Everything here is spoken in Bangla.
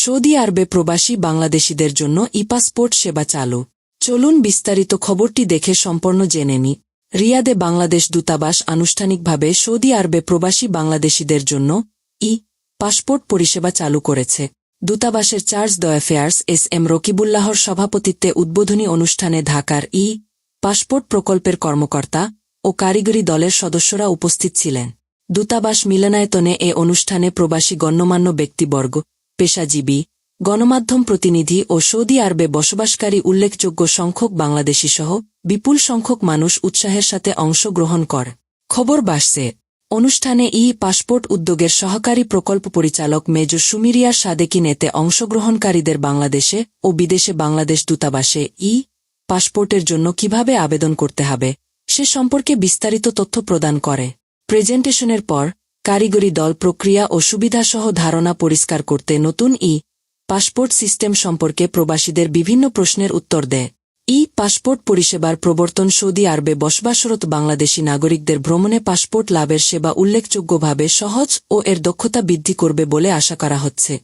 সৌদি আরবে প্রবাসী বাংলাদেশিদের জন্য ই পাসপোর্ট সেবা চালু। চলুন বিস্তারিত খবরটি দেখে সম্পূর্ণ জেনে নি। রিয়াদে বাংলাদেশ দূতাবাস আনুষ্ঠানিকভাবে সৌদি আরবে প্রবাসী বাংলাদেশিদের জন্য ই পাসপোর্ট পরিষেবা চালু করেছে। দূতাবাসের charge the affairs S M রকিবুল্লাহর সভাপতিত্বে উদ্বোধনী অনুষ্ঠানে ঢাকার ই পাসপোর্ট প্রকল্পের কর্মকর্তা ও কারিগরি দলের সদস্যরা উপস্থিত ছিলেন। দূতাবাস মিলনায়তনে এ অনুষ্ঠানে প্রবাসী গণ্যমান্য ব্যক্তিবর্গ পেশাজীবী, গণমাধ্যম প্রতিনিধি ও সৌদি আরবে বসবাসকারী উল্লেখযোগ্য সংখ্যক বাংলাদেশীসহ বিপুল সংখ্যক মানুষ উৎসাহের সাথে অংশগ্রহণ কর। খবর বাসছে। অনুষ্ঠানে ই পাসপোর্ট উদ্যোগের সহকারী প্রকল্প পরিচালক মেজর সুমিরিয়া সাদেকি নেতে অংশগ্রহণকারীদের বাংলাদেশে ও বিদেশে বাংলাদেশ দূতাবাসে ই পাসপোর্টের জন্য কীভাবে আবেদন করতে হবে, সে সম্পর্কে বিস্তারিত তথ্য প্রদান করে। প্রেজেন্টেশনের পর কারিগরি দল প্রক্রিয়া ও সুবিধাসহ ধারণা পরিষ্কার করতে নতুন ই পাসপোর্ট সিস্টেম সম্পর্কে প্রবাসীদের বিভিন্ন প্রশ্নের উত্তর দেয়। ই পাসপোর্ট পরিষেবার প্রবর্তন সৌদি আরবে বসবাসরত বাংলাদেশী নাগরিকদের ভ্রমণে পাসপোর্ট লাভের সেবা উল্লেখযোগ্যভাবে সহজ ও এর দক্ষতা বৃদ্ধি করবে বলে আশা করা হচ্ছে।